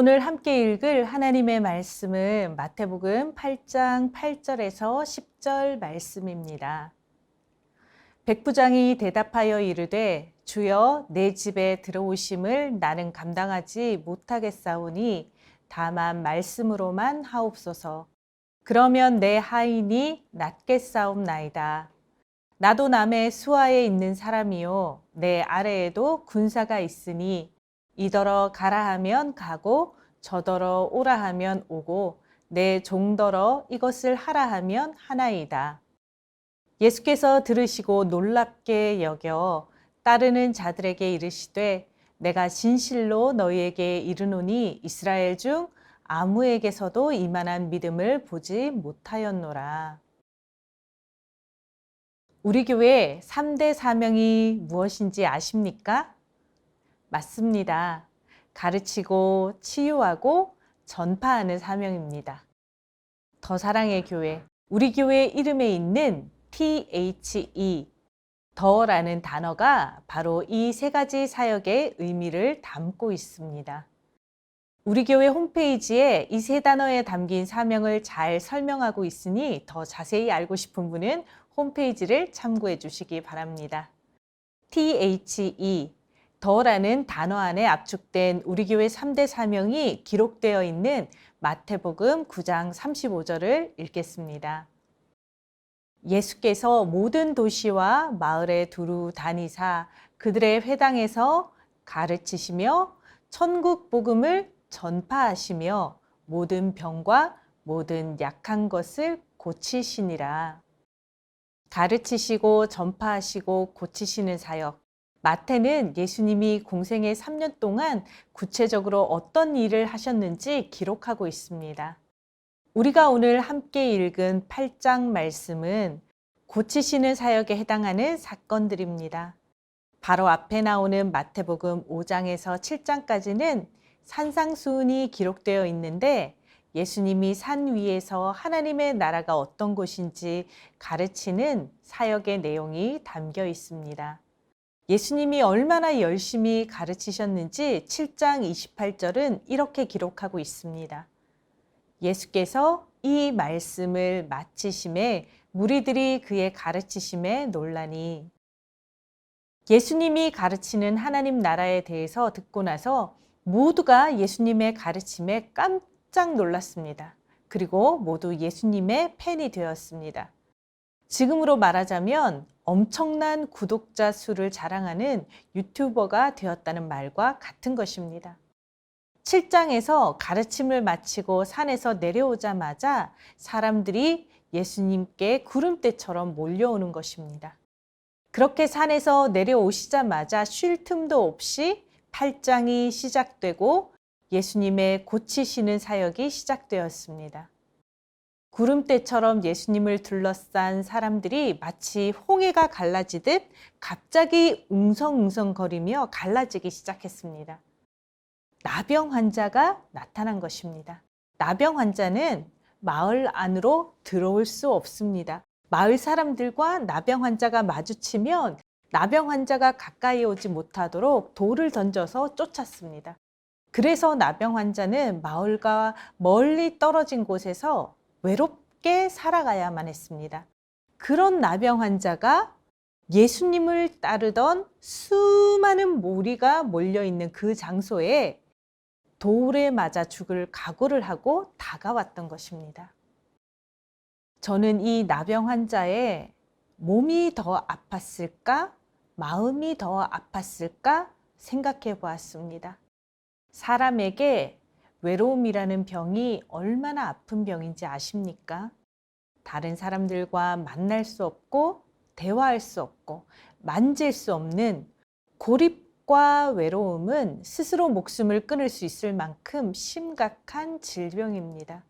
오늘 함께 읽을 하나님의 말씀은 마태복음 8장 8절에서 10절 말씀입니다. 백부장이 대답하여 이르되 주여 내 집에 들어오심을 나는 감당하지 못하겠사오니 다만 말씀으로만 하옵소서. 그러면 내 하인이 낫겠사옵나이다. 나도 남의 수하에 있는 사람이요 내 아래에도 군사가 있으니 이더러 가라 하면 가고 저더러 오라 하면 오고 내 종더러 이것을 하라 하면 하나이다. 예수께서 들으시고 놀랍게 여겨 따르는 자들에게 이르시되 내가 진실로 너희에게 이르노니 이스라엘 중 아무에게서도 이만한 믿음을 보지 못하였노라. 우리 교회 3대 사명이 무엇인지 아십니까? 맞습니다. 가르치고 치유하고 전파하는 사명입니다. 더 사랑의 교회. 우리 교회 이름에 있는 THE, 더라는 단어가 바로 이 세 가지 사역의 의미를 담고 있습니다. 우리 교회 홈페이지에 이 세 단어에 담긴 사명을 잘 설명하고 있으니 더 자세히 알고 싶은 분은 홈페이지를 참고해 주시기 바랍니다. THE, 더라는 단어 안에 압축된 우리 교회 3대 사명이 기록되어 있는 마태복음 9장 35절을 읽겠습니다. 예수께서 모든 도시와 마을에 두루 다니사 그들의 회당에서 가르치시며 천국 복음을 전파하시며 모든 병과 모든 약한 것을 고치시니라. 가르치시고 전파하시고 고치시는 사역. 마태는 예수님이 공생의 3년 동안 구체적으로 어떤 일을 하셨는지 기록하고 있습니다. 우리가 오늘 함께 읽은 8장 말씀은 고치시는 사역에 해당하는 사건들입니다. 바로 앞에 나오는 마태복음 5장에서 7장까지는 산상수훈이 기록되어 있는데 예수님이 산 위에서 하나님의 나라가 어떤 곳인지 가르치는 사역의 내용이 담겨 있습니다. 예수님이 얼마나 열심히 가르치셨는지 7장 28절은 이렇게 기록하고 있습니다. 예수께서 이 말씀을 마치심에 무리들이 그의 가르치심에 놀라니 예수님이 가르치는 하나님 나라에 대해서 듣고 나서 모두가 예수님의 가르침에 깜짝 놀랐습니다. 그리고 모두 예수님의 팬이 되었습니다. 지금으로 말하자면 엄청난 구독자 수를 자랑하는 유튜버가 되었다는 말과 같은 것입니다. 7장에서 가르침을 마치고 산에서 내려오자마자 사람들이 예수님께 구름대처럼 몰려오는 것입니다. 그렇게 산에서 내려오시자마자 쉴 틈도 없이 8장이 시작되고 예수님의 고치시는 사역이 시작되었습니다. 구름대처럼 예수님을 둘러싼 사람들이 마치 홍해가 갈라지듯 갑자기 웅성웅성거리며 갈라지기 시작했습니다. 나병 환자가 나타난 것입니다. 나병 환자는 마을 안으로 들어올 수 없습니다. 마을 사람들과 나병 환자가 마주치면 나병 환자가 가까이 오지 못하도록 돌을 던져서 쫓았습니다. 그래서 나병 환자는 마을과 멀리 떨어진 곳에서 외롭게 살아가야만 했습니다. 그런 나병 환자가 예수님을 따르던 수많은 무리가 몰려 있는 그 장소에 돌에 맞아 죽을 각오를 하고 다가왔던 것입니다. 저는 이 나병 환자의 몸이 더 아팠을까? 마음이 더 아팠을까? 생각해 보았습니다. 사람에게 외로움이라는 병이 얼마나 아픈 병인지 아십니까? 다른 사람들과 만날 수 없고, 대화할 수 없고, 만질 수 없는 고립과 외로움은 스스로 목숨을 끊을 수 있을 만큼 심각한 질병입니다.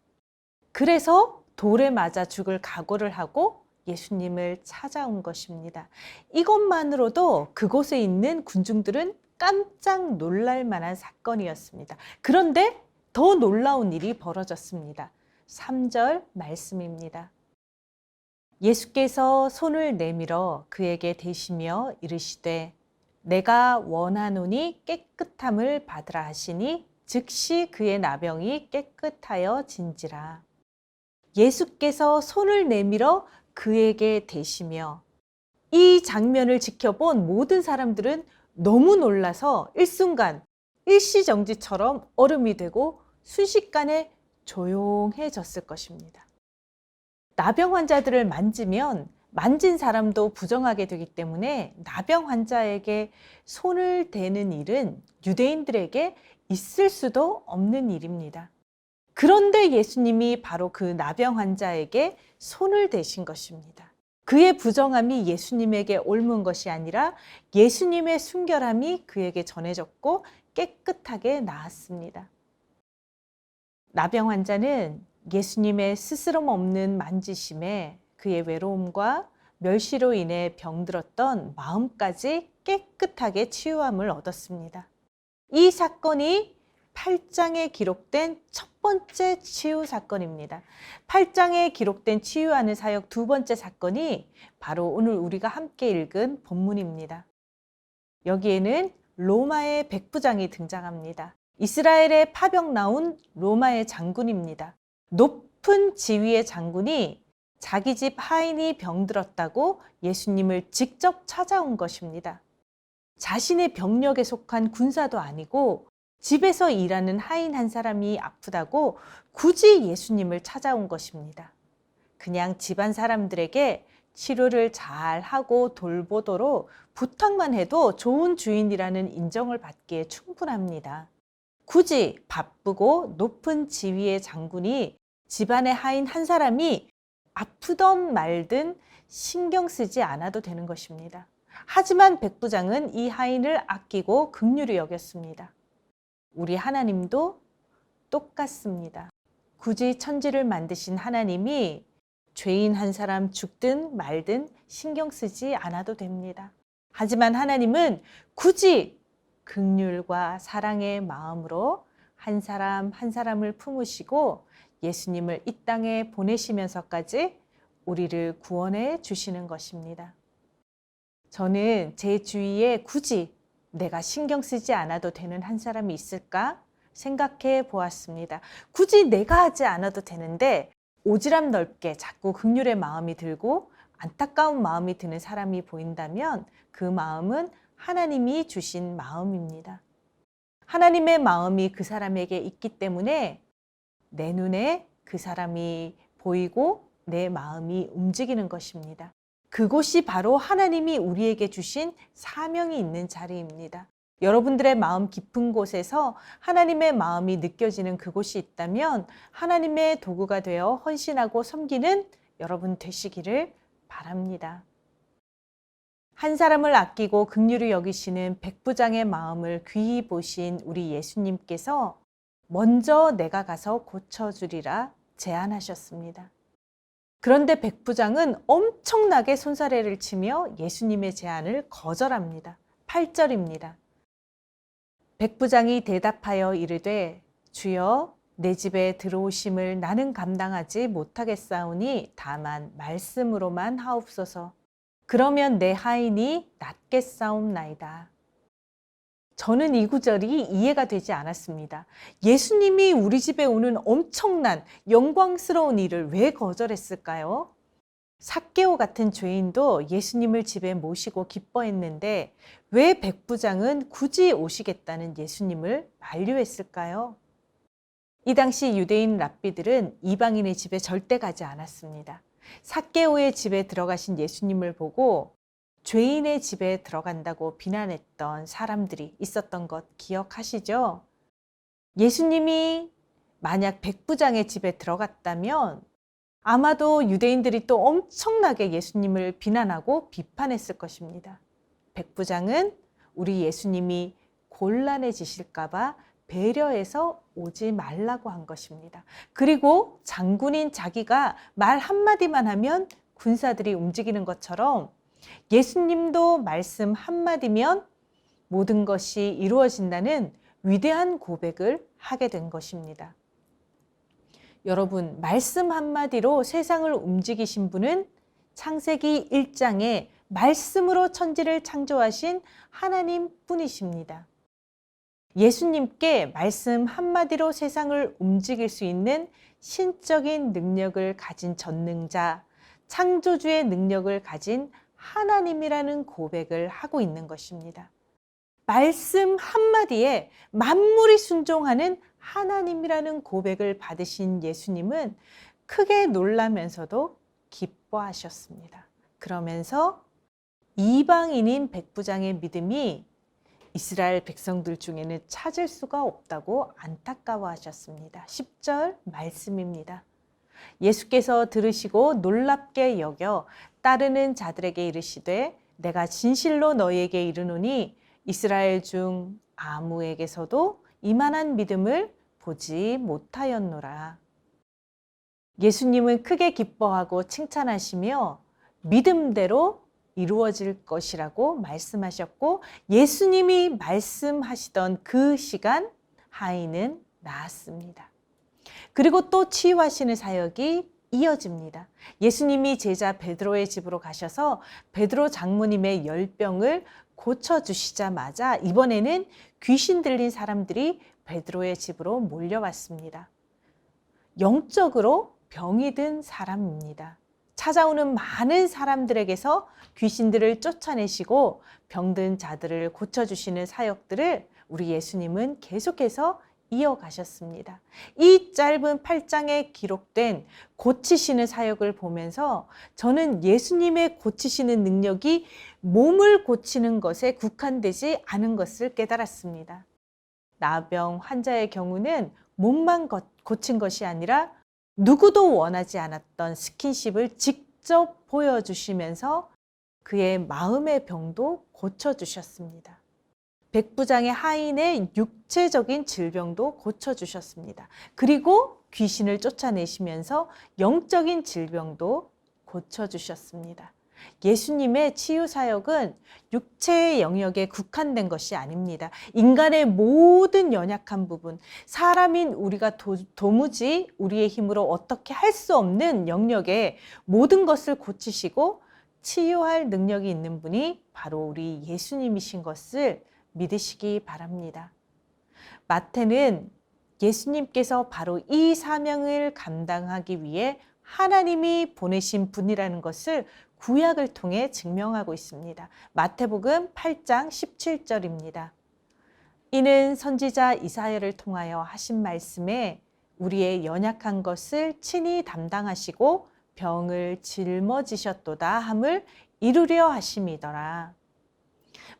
그래서 돌에 맞아 죽을 각오를 하고 예수님을 찾아온 것입니다. 이것만으로도 그곳에 있는 군중들은 깜짝 놀랄 만한 사건이었습니다. 그런데 더 놀라운 일이 벌어졌습니다. 3절 말씀입니다. 예수께서 손을 내밀어 그에게 대시며 이르시되 내가 원하노니 깨끗함을 받으라 하시니 즉시 그의 나병이 깨끗하여 진지라. 예수께서 손을 내밀어 그에게 대시며 이 장면을 지켜본 모든 사람들은 너무 놀라서 일순간 일시정지처럼 얼음이 되고 순식간에 조용해졌을 것입니다. 나병 환자들을 만지면 만진 사람도 부정하게 되기 때문에 나병 환자에게 손을 대는 일은 유대인들에게 있을 수도 없는 일입니다. 그런데 예수님이 바로 그 나병 환자에게 손을 대신 것입니다. 그의 부정함이 예수님에게 옮은 것이 아니라 예수님의 순결함이 그에게 전해졌고 깨끗하게 나았습니다. 나병 환자는 예수님의 스스럼 없는 만지심에 그의 외로움과 멸시로 인해 병들었던 마음까지 깨끗하게 치유함을 얻었습니다. 이 사건이 8장에 기록된 첫 번째 치유 사건입니다. 8장에 기록된 치유하는 사역 두 번째 사건이 바로 오늘 우리가 함께 읽은 본문입니다. 여기에는 로마의 백부장이 등장합니다. 이스라엘의 파병 나온 로마의 장군입니다. 높은 지위의 장군이 자기 집 하인이 병들었다고 예수님을 직접 찾아온 것입니다. 자신의 병력에 속한 군사도 아니고 집에서 일하는 하인 한 사람이 아프다고 굳이 예수님을 찾아온 것입니다. 그냥 집안 사람들에게 치료를 잘 하고 돌보도록 부탁만 해도 좋은 주인이라는 인정을 받기에 충분합니다. 굳이 바쁘고 높은 지위의 장군이 집안의 하인 한 사람이 아프던 말든 신경 쓰지 않아도 되는 것입니다. 하지만 백부장은 이 하인을 아끼고 극률히 여겼습니다. 우리 하나님도 똑같습니다. 굳이 천지를 만드신 하나님이 죄인 한 사람 죽든 말든 신경 쓰지 않아도 됩니다. 하지만 하나님은 굳이 극률과 사랑의 마음으로 한 사람 한 사람을 품으시고 예수님을 이 땅에 보내시면서까지 우리를 구원해 주시는 것입니다. 저는 제 주위에 굳이 내가 신경 쓰지 않아도 되는 한 사람이 있을까 생각해 보았습니다. 굳이 내가 하지 않아도 되는데 오지랖 넓게 자꾸 극률의 마음이 들고 안타까운 마음이 드는 사람이 보인다면 그 마음은 하나님이 주신 마음입니다. 하나님의 마음이 그 사람에게 있기 때문에 내 눈에 그 사람이 보이고 내 마음이 움직이는 것입니다. 그곳이 바로 하나님이 우리에게 주신 사명이 있는 자리입니다. 여러분들의 마음 깊은 곳에서 하나님의 마음이 느껴지는 그곳이 있다면 하나님의 도구가 되어 헌신하고 섬기는 여러분 되시기를 바랍니다. 한 사람을 아끼고 극률을 여기시는 백부장의 마음을 귀히 보신 우리 예수님께서 먼저 내가 가서 고쳐주리라 제안하셨습니다. 그런데 백부장은 엄청나게 손사래를 치며 예수님의 제안을 거절합니다. 8절입니다. 백부장이 대답하여 이르되 주여 내 집에 들어오심을 나는 감당하지 못하겠사오니 다만 말씀으로만 하옵소서. 그러면 내 하인이 낫겠사옵나이다. 저는 이 구절이 이해가 되지 않았습니다. 예수님이 우리 집에 오는 엄청난 영광스러운 일을 왜 거절했을까요? 삭개오 같은 죄인도 예수님을 집에 모시고 기뻐했는데 왜 백부장은 굳이 오시겠다는 예수님을 만류했을까요? 이 당시 유대인 랍비들은 이방인의 집에 절대 가지 않았습니다. 삭개오의 집에 들어가신 예수님을 보고 죄인의 집에 들어간다고 비난했던 사람들이 있었던 것 기억하시죠? 예수님이 만약 백부장의 집에 들어갔다면 아마도 유대인들이 또 엄청나게 예수님을 비난하고 비판했을 것입니다. 백부장은 우리 예수님이 곤란해지실까봐 배려해서 오지 말라고 한 것입니다. 그리고 장군인 자기가 말 한마디만 하면 군사들이 움직이는 것처럼 예수님도 말씀 한마디면 모든 것이 이루어진다는 위대한 고백을 하게 된 것입니다. 여러분, 말씀 한마디로 세상을 움직이신 분은 창세기 1장에 말씀으로 천지를 창조하신 하나님 뿐이십니다. 예수님께 말씀 한마디로 세상을 움직일 수 있는 신적인 능력을 가진 전능자, 창조주의 능력을 가진 하나님이라는 고백을 하고 있는 것입니다. 말씀 한마디에 만물이 순종하는 하나님이라는 고백을 받으신 예수님은 크게 놀라면서도 기뻐하셨습니다. 그러면서 이방인인 백부장의 믿음이 이스라엘 백성들 중에는 찾을 수가 없다고 안타까워하셨습니다. 10절 말씀입니다. 예수께서 들으시고 놀랍게 여겨 따르는 자들에게 이르시되 내가 진실로 너희에게 이르노니 이스라엘 중 아무에게서도 이만한 믿음을 보지 못하였노라. 예수님은 크게 기뻐하고 칭찬하시며 믿음대로 이루어질 것이라고 말씀하셨고 예수님이 말씀하시던 그 시간 하인은 나았습니다. 그리고 또 치유하시는 사역이 이어집니다. 예수님이 제자 베드로의 집으로 가셔서 베드로 장모님의 열병을 고쳐 주시자마자 이번에는 귀신 들린 사람들이 베드로의 집으로 몰려왔습니다. 영적으로 병이 든 사람입니다. 찾아오는 많은 사람들에게서 귀신들을 쫓아내시고 병든 자들을 고쳐주시는 사역들을 우리 예수님은 계속해서 이어가셨습니다. 이 짧은 8장에 기록된 고치시는 사역을 보면서 저는 예수님의 고치시는 능력이 몸을 고치는 것에 국한되지 않은 것을 깨달았습니다. 나병 환자의 경우는 몸만 고친 것이 아니라 누구도 원하지 않았던 스킨십을 직접 보여주시면서 그의 마음의 병도 고쳐주셨습니다. 백부장의 하인의 육체적인 질병도 고쳐주셨습니다. 그리고 귀신을 쫓아내시면서 영적인 질병도 고쳐주셨습니다. 예수님의 치유 사역은 육체의 영역에 국한된 것이 아닙니다. 인간의 모든 연약한 부분, 사람인 우리가 도, 도무지 우리의 힘으로 어떻게 할 수 없는 영역에 모든 것을 고치시고 치유할 능력이 있는 분이 바로 우리 예수님이신 것을 믿으시기 바랍니다. 마태는 예수님께서 바로 이 사명을 감당하기 위해 하나님이 보내신 분이라는 것을 구약을 통해 증명하고 있습니다. 마태복음 8장 17절입니다. 이는 선지자 이사야를 통하여 하신 말씀에 우리의 연약한 것을 친히 담당하시고 병을 짊어지셨도다 함을 이루려 하심이더라.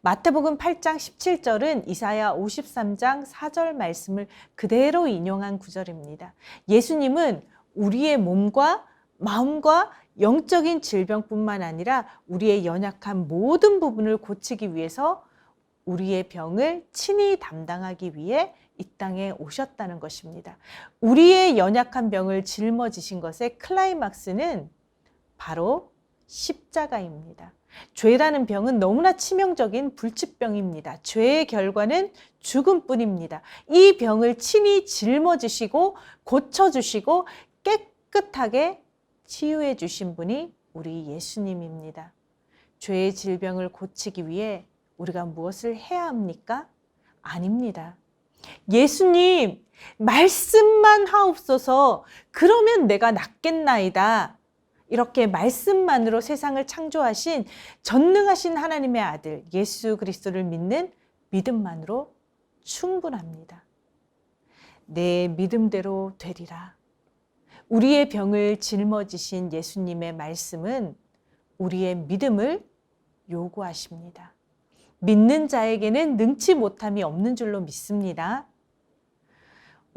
마태복음 8장 17절은 이사야 53장 4절 말씀을 그대로 인용한 구절입니다. 예수님은 우리의 몸과 마음과 영적인 질병뿐만 아니라 우리의 연약한 모든 부분을 고치기 위해서 우리의 병을 친히 담당하기 위해 이 땅에 오셨다는 것입니다. 우리의 연약한 병을 짊어지신 것의 클라이막스는 바로 십자가입니다. 죄라는 병은 너무나 치명적인 불치병입니다. 죄의 결과는 죽음뿐입니다. 이 병을 친히 짊어지시고 고쳐주시고 깨끗하게 치유해 주신 분이 우리 예수님입니다. 죄의 질병을 고치기 위해 우리가 무엇을 해야 합니까? 아닙니다. 예수님, 말씀만 하옵소서, 그러면 내가 낫겠나이다. 이렇게 말씀만으로 세상을 창조하신 전능하신 하나님의 아들 예수 그리스도를 믿는 믿음만으로 충분합니다. 내 믿음대로 되리라. 우리의 병을 짊어지신 예수님의 말씀은 우리의 믿음을 요구하십니다. 믿는 자에게는 능치 못함이 없는 줄로 믿습니다.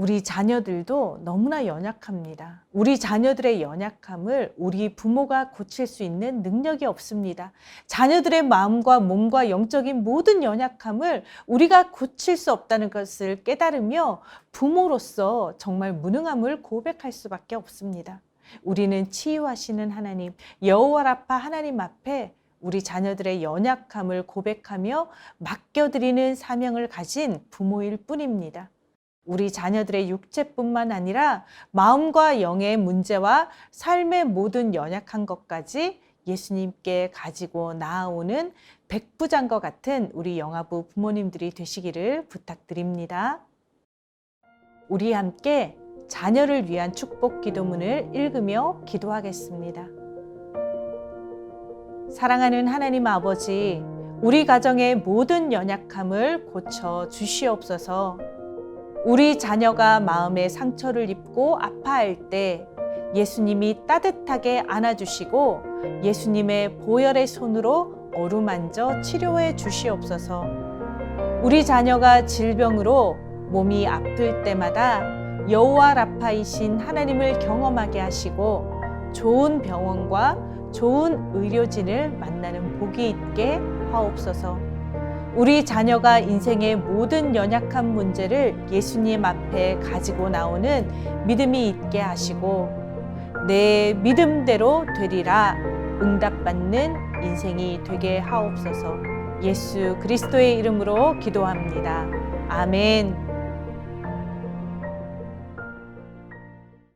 우리 자녀들도 너무나 연약합니다. 우리 자녀들의 연약함을 우리 부모가 고칠 수 있는 능력이 없습니다. 자녀들의 마음과 몸과 영적인 모든 연약함을 우리가 고칠 수 없다는 것을 깨달으며 부모로서 정말 무능함을 고백할 수밖에 없습니다. 우리는 치유하시는 하나님, 여호와 라파 하나님 앞에 우리 자녀들의 연약함을 고백하며 맡겨드리는 사명을 가진 부모일 뿐입니다. 우리 자녀들의 육체뿐만 아니라 마음과 영의 문제와 삶의 모든 연약한 것까지 예수님께 가지고 나아오는 백부장과 같은 우리 영아부 부모님들이 되시기를 부탁드립니다. 우리 함께 자녀를 위한 축복 기도문을 읽으며 기도하겠습니다. 사랑하는 하나님 아버지, 우리 가정의 모든 연약함을 고쳐 주시옵소서. 우리 자녀가 마음의 상처를 입고 아파할 때 예수님이 따뜻하게 안아주시고 예수님의 보혈의 손으로 어루만져 치료해 주시옵소서. 우리 자녀가 질병으로 몸이 아플 때마다 여호와 라파이신 하나님을 경험하게 하시고 좋은 병원과 좋은 의료진을 만나는 복이 있게 하옵소서. 우리 자녀가 인생의 모든 연약한 문제를 예수님 앞에 가지고 나오는 믿음이 있게 하시고 내 믿음대로 되리라 응답받는 인생이 되게 하옵소서. 예수 그리스도의 이름으로 기도합니다. 아멘.